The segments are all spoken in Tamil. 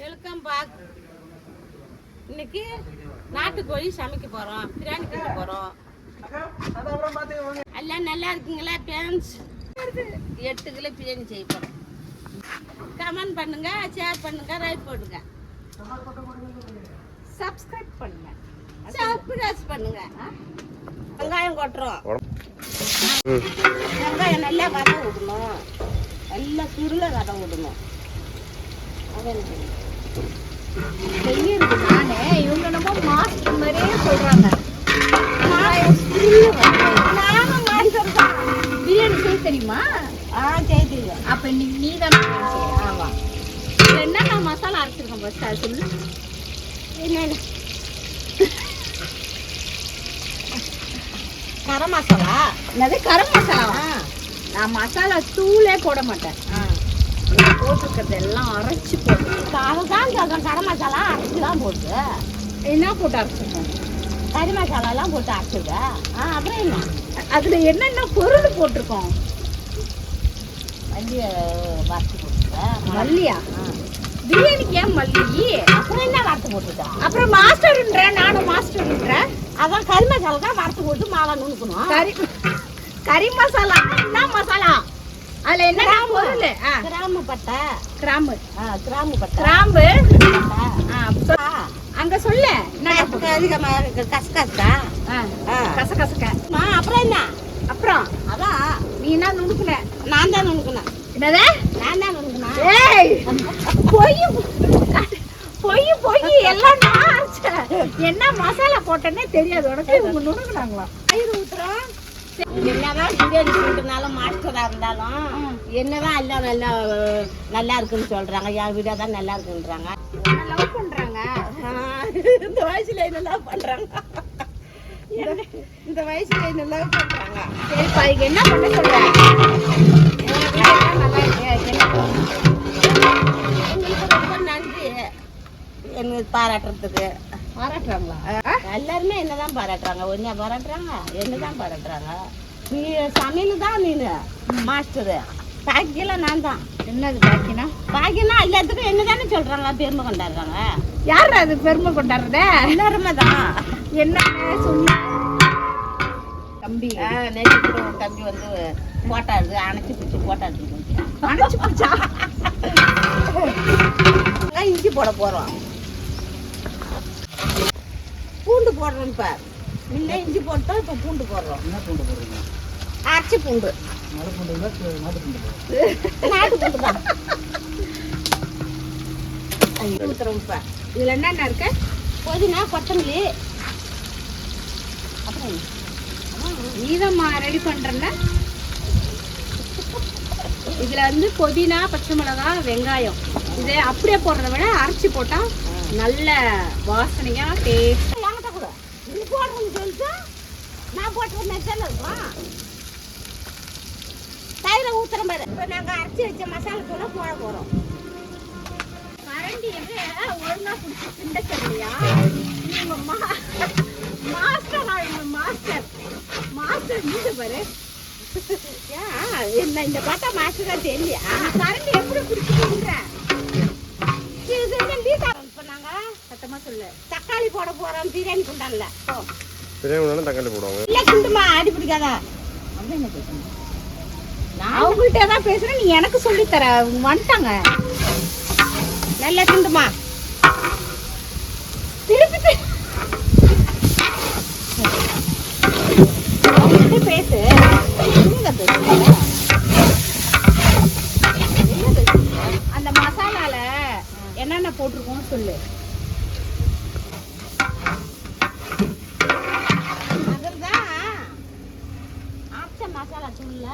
வெல்கம் பேக் இன்னைக்கு நாட்டுக்கோழி சமைக்க போறோம். பிரியாணி கட்ட போறோம். எல்லாம் நல்லா இருக்குங்களா பேரண்ட்ஸ் எட்டு கிலோ பிரியாணி செய்ய போறோம். கமெண்ட் பண்ணுங்க ஷேர் பண்ணுங்க ரைட் போடுங்க. சப்ஸ்கிரைப் பண்ணுங்க. சப்ஸ்கிரைப் பண்ணுங்க. வெங்காயம் கொட்டுறோம். வெங்காயம் நல்லா வதம் விடணும். நல்லா சுருள வதம் விடணும். செய்யறது நானே இவங்க என்னமோ மாஸ்டர் மாதிரியே சொல்றாங்க நானும் மாஸ்டர் தான் பிரியாணி செய்ய தெரியுமா ஆ செய்தீங்க அப்ப இன்னைக்கு நீ தான் ஆமா இதுல என்னென்ன மசாலா அரைச்சிருக்கோம் ஃபர்ஸ்ட் அது சொல்லு கரம் மசாலா? என்னது? கரம் மசாலா? ஆ. நான் மசாலா தூளே போட மாட்டேன். போட்டிருக்கிறது எல்லாம் அரைச்சு போட்டு. அதுதான் சொல்றேன் கரம் மசாலா அரைச்சி தான் போட்டு. என்ன போட்டு அரைச்சிருக்கோம்? கறி மசாலாலாம் போட்டு அரைச்சிங்க ஆ அப்புறம் என்ன? அதுல என்னென்ன பொருள் போட்டிருக்கோம்? மல்லி வறுத்து போட்டுருக்கேன் மல்லியா? பிரியாணிக்கு ஏன் மல்லி? அப்புறம் என்ன வறுத்து போட்டுருக்கேன் அப்புறம் மாஸ்டர்ன்ற நானும் மாஸ்டர்ன்ற. அதான் கறி மசாலா தான் வறுத்து போட்டு மாவா நுணுக்கணும். கறி கறி மசாலா. என்ன மசாலா. அதுல என்ன பொருள் கிராம்பு பட்டை. கிராம்பு கிராம்பு பட்டை. கிராம்பு. அங்க சொல்லு. கசகசா. கசகசக்க அப்புறம் என்ன? அப்புறம்? அதான் நீ என்ன நுணுக்குன? நான் தான் நுணுக்கணும் என்னது? நான் தான் நுணுக்கணும் ஏய்! பொய் பொய் பொய். எல்லாம் நான். என்ன மசாலா போட்டேன்னே தெரியாது. உனக்கு இவங்க நுணுக்குனாங்களா என்னதான் பிரியாணி சொல்லிட்டுனாலும் மாஸ்டரா இருந்தாலும் என்னதான் எல்லாம் நல்லா நல்லா இருக்குன்னு சொல்றாங்க. என் வீடா தான் நல்லா இருக்குன்றாங்க. லவ் பண்றாங்க இந்த வயசுல என்னெல்லாம் பண்றாங்க? இந்த- வயசுல என்னெல்லாம் பண்றாங்க? சரிப்பா இதுக்கு என்ன பண்ண சொல்றேன் நல்லா இருக்கு என்ன உங்களுக்கு ரொம்ப நன்றி. எனக்கு பாராட்டுறதுக்கு. பாராட்டுறாங்களா? எல்லாருமே என்னதான் பாராட்டுறாங்க? ஒன்னியா பாராட்டுறாங்க? என்னதான் பாராட்டுறாங்க? நீ சமையல் தான் நீனு மாஸ்டரு. பாக்கியெல்லாம் நான் தான். என்னது பாக்கினா பாக்கியம்னா எல்லாத்துக்கும் என்னதானே சொல்றாங்க பெருமை கொண்டாடுறாங்க. யார் அது பெருமை கொண்டாடுறத? எல்லாருமே தான். என்ன சொல்லு தம்பி. நேற்று கூட ஒரு தம்பி வந்து போட்டா எடுத்து அணைச்சி பிடிச்சி போட்டா எடுத்து அணைச்சு போச்சா இஞ்சி போட போறோம். பூண்டு போடுறோம் இப்ப. முன்ன இஞ்சி போட்டோம் இப்ப பூண்டு போடுறோம். என்ன பூண்டு போடுறீங்க? அரைச்சி பூண்டு. நாட்டு பூண்டு தான். ஊத்துறோம் இப்ப. இதுல என்னென்ன இருக்கு? புதினா கொத்தமல்லி. அப்புறம்? நீதம்மா ரெடி பண்றேன்னா இதுல வந்து புதினா பச்சை மிளகாய் வெங்காயம். இது அப்படியே போடுறத விட அரைச்சி போட்டா நல்ல வாசனையா டேஸ்ட் என்கிட்ட கூட நீ போடுறேன்னு சொல்லிட்டு நான் போட்டு மெத்தல இருக்கும் தயிரை ஊத்துறோம் பாரு. இப்போ நாங்கள் அரைச்சி வச்ச மசாலா தூளை போட போகிறோம் கரண்டி எங்க ஒழுங்கா பிடிச்சி திண்ட தெரியலையா இவங்க மா- மாஸ்டர் இவங்க மாஸ்டர். மாஸ்டர் நீங்க பாரு. ஏன் என்ன இந்த பார்த்தா மாஸ்டர் தான் தெரியலையா கரண்டி எப்படி பிடிச்சிருக்கிற இது என்ன லீட்டா இப்போ நாங்கள் சத்தமா சொல்லு. தக்காளி போட போகிறோம் பிரியாணி குண்டான்ல. பிரியாணி வேணாலும் தக்காளி போடுவாங்க. இல்லை குண்டுமா அடி பிடிக்காத? நான் அவங்கள்ட்ட தான் பேசுறேன் நீ எனக்கு சொல்லி தர. அவங்க வந்துட்டாங்க. நல்ல குண்டுமா திருப்பி பே- பேசு. அந்த மசாலால என்னென்ன போட்டிருக்கோம்னு சொல்லு அதுதான் அரைச்ச தூள்ல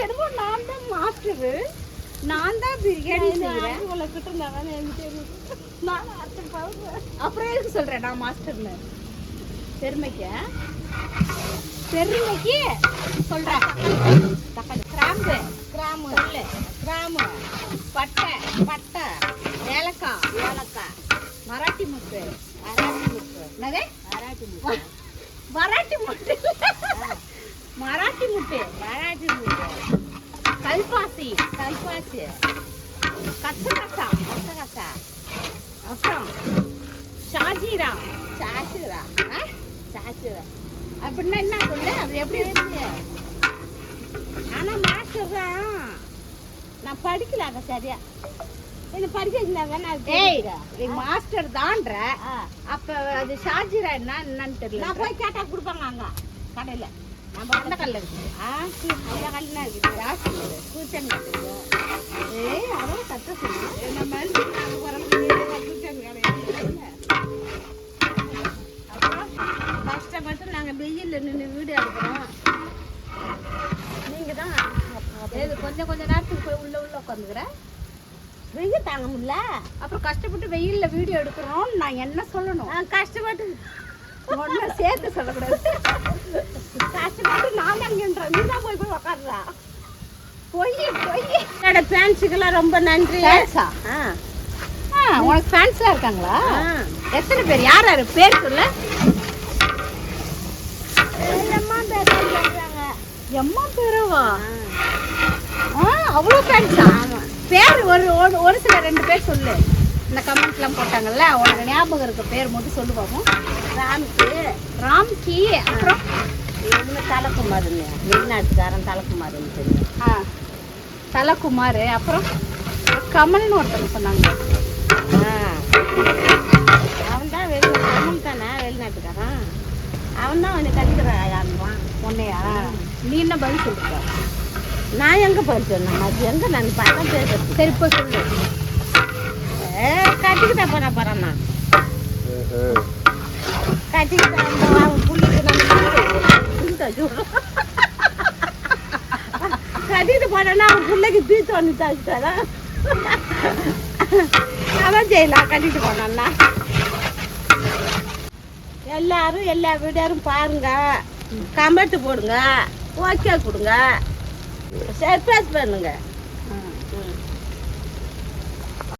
என்னமோ நான் தான் மாஸ்டரு நான் தான் பிரியாணி செய்கிறேன் கிட்ட இருந்தாங்க. நான் பாருங்க அப்புறம் எதுக்கு சொல்றேன்? நான் மாஸ்டர்னு பெருமைக்கு பெருமைக்கு சொல்றேன் தக்காளி கிராம்பு. கிராமு சொல்லு. கிராமு பட்டை பட்டை. ஏலக்காய். ஏலக்காய். மராட்டி முக்கு அராட்டி முக்கு என்னது? அராட்டி முக்கு மராட்டி முட்டை. மராட்டி முட்டை. மராட்டி முட்டை. கல்பாசி. கல்பாசி. கச்சகசா கசகசா. அப்புறம் ஷாஜீரா. சாசுரா ஆ? அப்படின்னா என்ன சொல்லு? அது எப்படி இருக்கு? ஆனால் மாஸ்டர் தான் நான் படிக்கல அங்க சரியா. மாஸ்டர் தான்ற. அப்ப அது ஷாஜீரா என்ன என்னன்னு தெரியல நான் போய் கேட்டா கொடுப்பாங்க அங்க. கடையில. நம்ம அந்த கல்ல இருக்கு. ஆ அந்த கல்லுனா இருக்குது ராசி பூச்சன் இருக்குது ஏய் அதெல்லாம் கத்த சொல்லு என்ன மனுஷன் நாங்க பிறகு பூச்சன் கிடையாது அப்புறம் கஷ்டப்பட்டு நாங்க வெயில்ல நின்று வீடு எடுக்கிறோம். நீங்க தான் கொஞ்சம் கொஞ்ச நேரத்துக்கு போய் உள்ள உள்ள உட்காந்துக்கிற. வெயில் தாங்க முடியல அப்புறம் கஷ்டப்பட்டு வெயில்ல வீடியோ எடுக்கிறோம் நான் என்ன சொல்லணும்? கஷ்டப்பட்டு. ஒன்ன சேர்த்து சொல்லக்கூடாது. கஷ்டப்பட்டு நான் அங்கன்றேன் நீ தான் போய் போய் உக்காடுறா பொய் பொய். என்னோட ஃபேன்ஸுக்கெல்லாம் ரொம்ப நன்றி. ஃபேன்ஸா ஆ. உனக்கு ஃபேன்ஸ்லாம் இருக்காங்களா. எத்தனை பேர்? யார் யாரு? பேர் சொல்லு. எம்மா பேரவா? ஆ. அவ்வளோ ஃபேன்ஸா பேர் ஒரு ஒரு சில ரெண்டு பேர் சொல்லு. இந்த கமெண்ட்லாம் போட்டாங்கல்ல உனக்கு ஞாபகம் இருக்க பேர் மட்டும் சொல்லு பாப்போம். ராம்க்கு ராம்கி அப்புறம்? இவங்க தலைக்குமாருங்க வெளிநாட்டுக்காரன் தலைக்குமாருன்னு தெரியும் ஆ. தலகுமார் அப்புறம்? கமல்னு ஒருத்தர் சொன்னாங்க. அவன் தான் வெளி தமிழ் தானே வெளிநாட்டுக்காரன். அவன் தான் வந்து கட்டிக்கிறான் உன்னையா? நீ என்ன பதில் சொல்லிருக்க? நான் எங்க படிச்சேன் அது எங்கே நான் பார்த்தா பேசுறது சரி இப்போ சொல்லு. ஏ, கட்டிக்கிட்டா போன போறேன் நான் கட்டிக்கிட்டா அவன் புள்ளிக்கு நம்ம கட்டிட்டு போனேன்னா அவன் பிள்ளைக்கு தீ தோணி தச்சுட்டாரா அதான் செய்யலாம் கட்டிட்டு போனோம்னா எல்லாரும் எல்லா வீடாரும் பாருங்க. கமெண்ட் போடுங்க. ஓகே கொடுங்க. சர்ப்ரைஸ் பண்ணுங்க.